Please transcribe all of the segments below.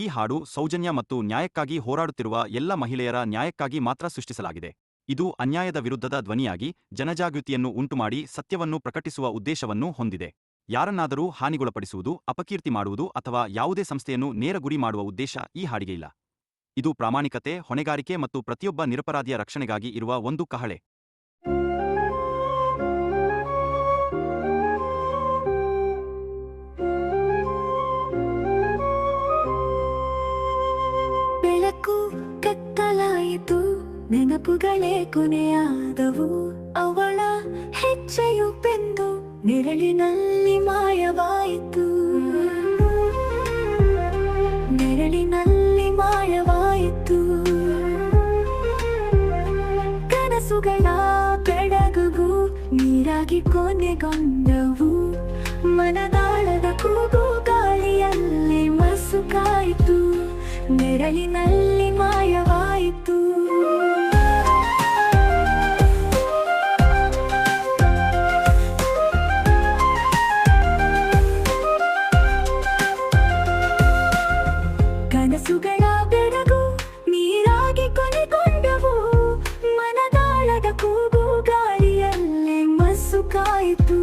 ಈ ಹಾಡು ಸೌಜನ್ಯ ಮತ್ತು ನ್ಯಾಯಕ್ಕಾಗಿ ಹೋರಾಡುತ್ತಿರುವ ಎಲ್ಲ ಮಹಿಳೆಯರ ನ್ಯಾಯಕ್ಕಾಗಿ ಮಾತ್ರ ಸೃಷ್ಟಿಸಲಾಗಿದೆ. ಇದು ಅನ್ಯಾಯದ ವಿರುದ್ಧದ ಧ್ವನಿಯಾಗಿ ಜನಜಾಗೃತಿಯನ್ನು ಉಂಟುಮಾಡಿ ಸತ್ಯವನ್ನು ಪ್ರಕಟಿಸುವ ಉದ್ದೇಶವನ್ನು ಹೊಂದಿದೆ. ಯಾರನ್ನಾದರೂ ಹಾನಿಗೊಳಪಡಿಸುವುದು, ಅಪಕೀರ್ತಿ ಮಾಡುವುದು ಅಥವಾ ಯಾವುದೇ ಸಂಸ್ಥೆಯನ್ನು ನೇರ ಗುರಿ ಮಾಡುವ ಉದ್ದೇಶ ಈ ಹಾಡಿಗೆ ಇಲ್ಲ. ಇದು ಪ್ರಾಮಾಣಿಕತೆ, ಹೊಣೆಗಾರಿಕೆ ಮತ್ತು ಪ್ರತಿಯೊಬ್ಬ ನಿರಪರಾಧಿಯ ರಕ್ಷಣೆಗಾಗಿ ಇರುವ ಒಂದು ಕಹಳೆ. ನೆನಪುಗಳೇ ಕೊನೆಯಾದವು. ಅವಳ ಹೆಜ್ಜೆಯು ಬೆಂದು ನೆರಳಿನಲ್ಲಿ ಮಾಯವಾಯಿತು. ನೆರಳಿನಲ್ಲಿ ಮಾಯವಾಯಿತು. ಕನಸುಗಳ ಬೆಳಗುಗೂ ನೀರಾಗಿ ಕೊನೆಗೊಂಡವು. ಮನದಾಳದ ಕೂಗು ಗಾಳಿಯಲ್ಲಿ ಮಸುಕಾಯಿತು. ನೆರಳಿನಲ್ಲಿ ಮಾಯವಾಯಿತು. ಕನಸುಗಳ ಬೆಳಗು ನೀರಾಗಿ ಕೊನೆಗೊಂಡವು ಮನದಾಳದ ಕೂಗು ಗಾಳಿಯಲ್ಲೇ ಮಸುಕಾಯಿತು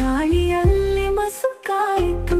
ಗಾಳಿಯಲ್ಲೇ ಮಸುಕಾಯಿತು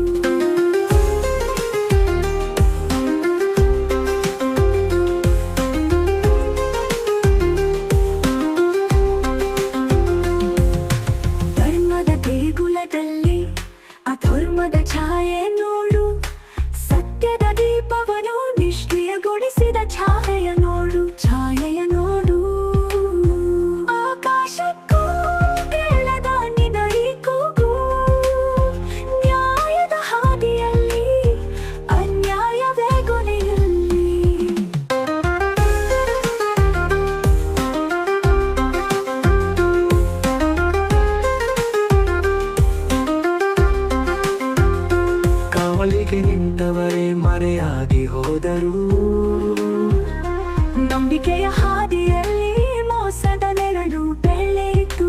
ನಂಬಿಕೆಯ ಹಾದಿಯಲ್ಲಿ ಮೋಸದ ನೆರಳು ಬೆಳೆಯಿತು.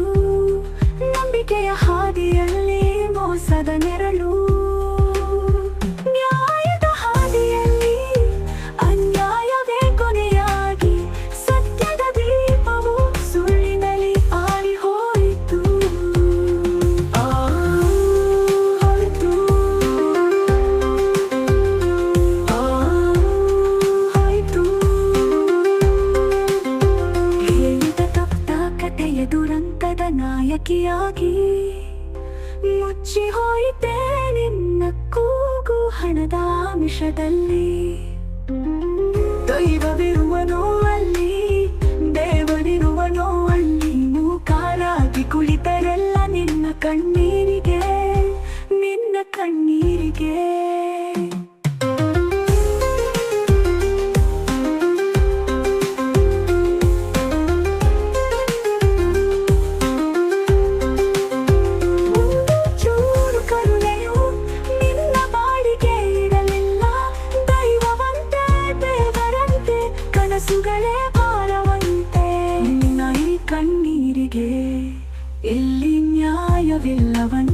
ನಂಬಿಕೆಯ ಹಾದಿಯಲ್ಲಿ ಮೋಸದ ನೆರಳು ಮುಚ್ಚಿ ಹೋಯಿತೆ ನಿನ್ನ ಕೂಗು ಹಣದ ಆಮಿಷದಲ್ಲಿ. ದೈವವಿರುವನೋ ಅಲ್ಲಿ ದೇವರಿರುವನೋ ಅಲ್ಲಿ. ಮೂಕಾರಾಗಿ ಕುಳಿತರೆಲ್ಲ ನಿನ್ನ ಕಣ್ಣೀರಿಗೆ ಕನಸುಗಳೇ ಭಾರವಂತೆ. ನಿನ್ನ ಈ ಕಣ್ಣೀರಿಗೆ ಎಲ್ಲಿ ನ್ಯಾಯವಿಲ್ಲವನ?